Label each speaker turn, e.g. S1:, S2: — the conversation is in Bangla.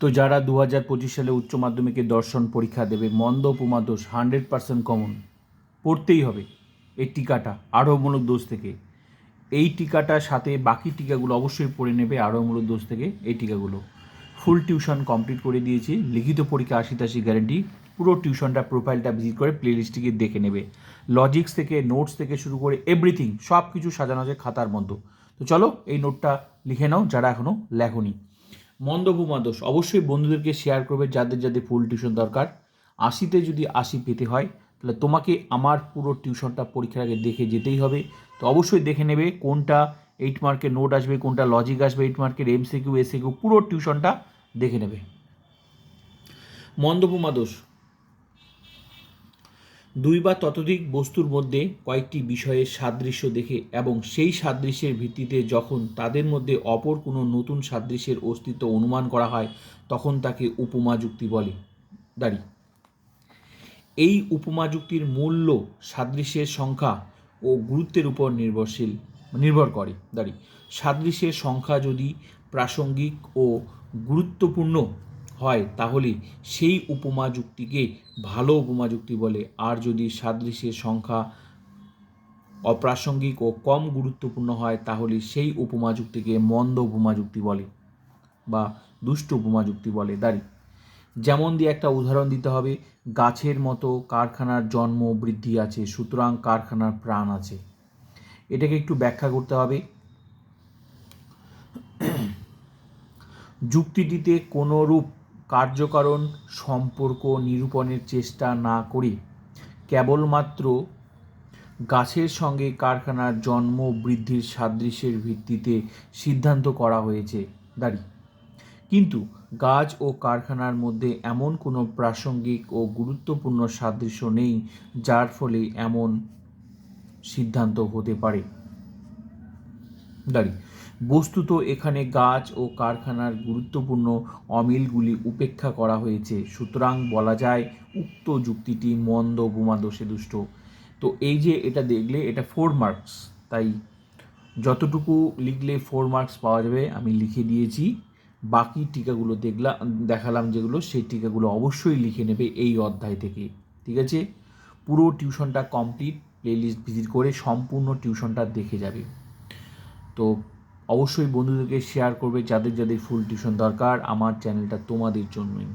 S1: তো যারা দু হাজার পঁচিশ সালে উচ্চ মাধ্যমিকে দর্শন পরীক্ষা দেবে, মন্দ উপমা দোষ হান্ড্রেড পার্সেন্ট কমন পড়তেই হবে এই টিকাটা, আরোহমূলক দোষ থেকে। এই টিকাটার সাথে বাকি টিকাগুলো অবশ্যই পড়ে নেবে আরোহমূলক দোষ থেকে এই টিকাগুলো। ফুল টিউশন কমপ্লিট করে দিয়েছি, লিখিত পরীক্ষা আশি তাশি গ্যারেন্টি পুরো টিউশনটা প্রোফাইলটা ভিজিট করে প্লে লিস্টটিকে দেখে নেবে। লজিক্স থেকে নোটস থেকে শুরু করে এভরিথিং সব কিছু সাজানো আছে খাতার মধ্যে। তো চলো এই নোটটা লিখে নাও, যারা এখনও লেখনি। মন্দভূমা দোষ। অবশ্যই বন্ধুদেরকে শেয়ার করবে যাদের যাদের ফুল টিউশন দরকার। আশিতে যদি আশি পেতে হয়, তাহলে তোমাকে আমার পুরো টিউশনটা পরীক্ষার আগে দেখে যেতেই হবে। তো অবশ্যই দেখে নেবে কোনটা এইট মার্কের নোট আসবে, কোনটা লজিক আসবে এইট মার্কের এমসিকিউ এসিকিউ পুরো টিউশনটা দেখে নেবে। মন্দভূমা দোষ। দুই বা ততোধিক বস্তুর মধ্যে কয়েকটি বিষয়ের সাদৃশ্য দেখে এবং সেই সাদৃশ্যের ভিত্তিতে যখন তাদের মধ্যে অপর কোনো নতুন সাদৃশ্যের অস্তিত্ব অনুমান করা হয়, তখন তাকে উপমা যুক্তি বলে। দাঁড়ি। এই উপমা যুক্তির মূল্য সাদৃশ্যের সংখ্যা ও গুরুত্বের উপর নির্ভরশীল, নির্ভর করে। দাঁড়ি। সাদৃশ্যের সংখ্যা যদি প্রাসঙ্গিক ও গুরুত্বপূর্ণ হয় তাহলে সেই উপমা যুক্তিকে ভালো উপমা যুক্তি বলে। আর যদি সাদৃশ্যের সংখ্যা অপ্রাসঙ্গিক ও কম গুরুত্বপূর্ণ হয় তাহলে সেই উপমা যুক্তিকে মন্দ উপমা যুক্তি বলে বা দুষ্ট উপমা যুক্তি বলে। দাঁড়ি। যেমন দিয়ে একটা উদাহরণ দিতে হবে, গাছের মতো কারখানার জন্ম বৃদ্ধি আছে, সুতরাং কারখানার প্রাণ আছে। এটাকে একটু ব্যাখ্যা করতে হবে। যুক্তিটিতে কোনোরূপ কার্যকারণ, সম্পর্ক নিরূপণের চেষ্টা না করে। কেবলমাত্র গাছের সঙ্গে কারখানার জন্ম বৃদ্ধির সাদৃশ্যের ভিত্তিতে সিদ্ধান্ত করা হয়েছে। দাঁড়ি। কিন্তু গাছ ও কারখানার মধ্যে এমন কোনো প্রাসঙ্গিক ও গুরুত্বপূর্ণ সাদৃশ্য নেই, যার ফলে এমন সিদ্ধান্ত হতে পারে। দাঁড়ি। বস্তুত এখানে গাছ ও কারখানার গুরুত্বপূর্ণ অমিলগুলি উপেক্ষা করা হয়েছে। সুতরাং বলা যায়, উক্ত যুক্তিটি মন্দ বোমা দোষে দুষ্ট। তো এই যে এটা দেখলে, এটা ফোর মার্কস তাই যতটুকু লিখলে ফোর মার্কস পাওয়া যাবে, আমি লিখে দিয়েছি। বাকি টিকাগুলো দেখলাম দেখালাম যেগুলো, সেই টিকাগুলো অবশ্যই লিখে নেবে এই অধ্যায় থেকে। ঠিক আছে? পুরো টিউশনটা কমপ্লিট প্লেলিস্ট ভিজিট করে সম্পূর্ণ টিউশনটা দেখে যাবে। তো অবশ্যই বন্ধুদেরকে শেয়ার করবে যাদের যাদের ফুল টিউশন দরকার। আমার চ্যানেলটা তোমাদের জন্যই।